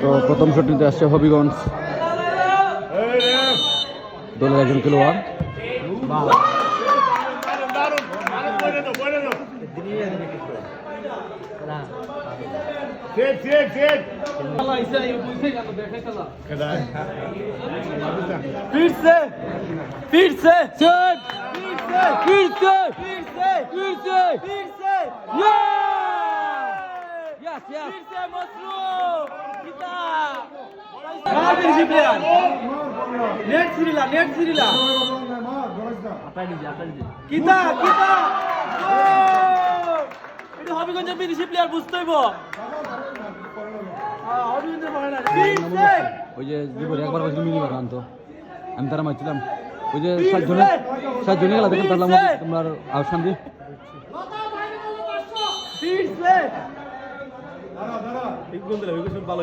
তো প্রথম শট আসছে হবিগঞ্জ। দলের একজন খেলোয়াড়। ফিরছে ফিরছি প্লেয়ার নেট ফিরিলা নেট কিতা কিতা? এটা প্লেয়ার বুঝতে হইব ওই যে জীবনে একবার বসে মিনিমার রান তো আমি তারা মারছিলাম। ওই যে সাত জনে সাত জনে তোমার আসান দি ভালো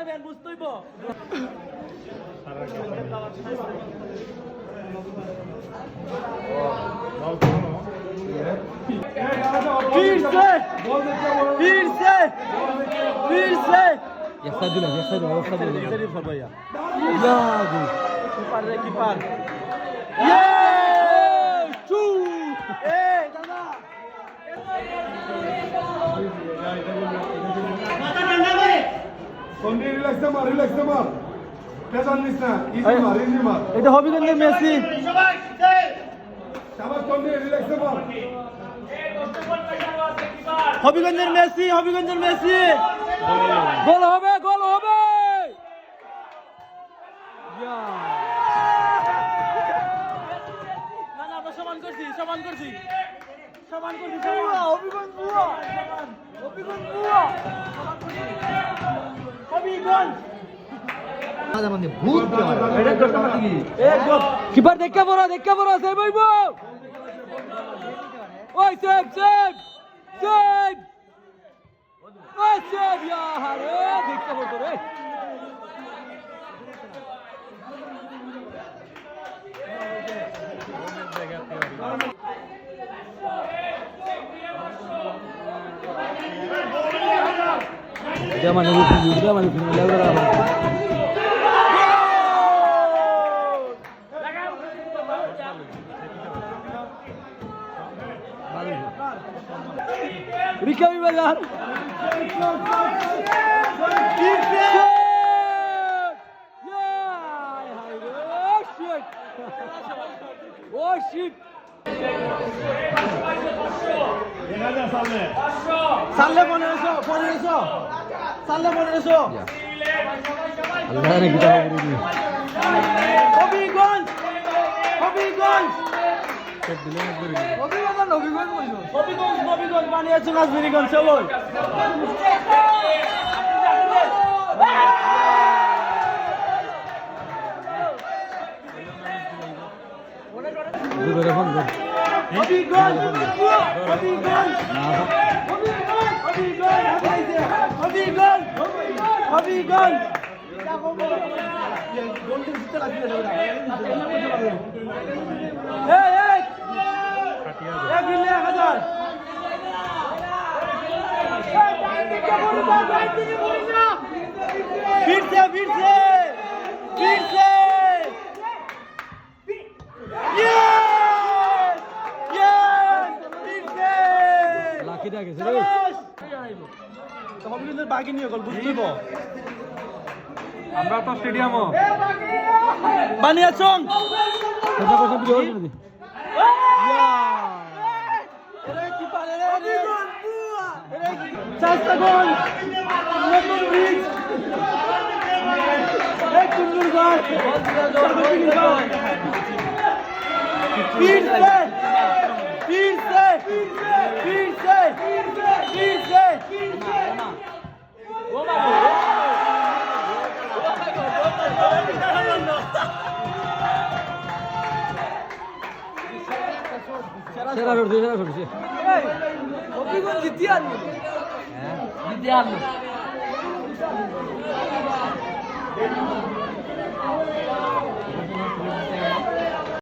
যাবেন বুঝতেইব يحتاجونها يحتاجونها يحتاجونها يحتاجونها الربيع يا دي كيبار كيبار يا شو ايه تمام de mar. Pezan nisna, easy mar, easy mar. এটা হবিগঞ্জের Messi Shabas Sondi, relax de হবিগঞ্জের মেসি হবিগঞ্জের মেসি গোল হবে গোল হবে না না আমরা সমান করছি সমান করছি সমান করছি হবিগঞ্জ হবিগঞ্জ বুয়া হবিগঞ্জ এক গোল কিপার দেখা বড় দেখা বড় সেভ হইব ওই সেভ সেভ সেভ ওই সেভ ইয়া রে দেখা বড় রে Jangan lupa juga, jangan lupa Bazar. Oh shit! সালে পনেরোশো পনেরোশো সালে পনেরোশো. হবিগঞ্জ. হবিগঞ্জ হবিগঞ্জ হবিগঞ্জ বানিয়েছে নাজমিরিগঞ্জ phone. হবিগঞ্জ ফিরছে ফিরছে ফিরছে dah ke sini. হবিগঞ্জের বাকি নিয়ে গল বুঝতে আমরা তো স্টেডিয়ামও Sesta gol. Lemon Reed. Hektim Nurgar. Sadık Nurgar. Bir set. Bir set. Bir set. Bir set. Bir set. Será verdade, será verdade. Shot সে হবিগঞ্জ জিতি আনলো জিতি আনলো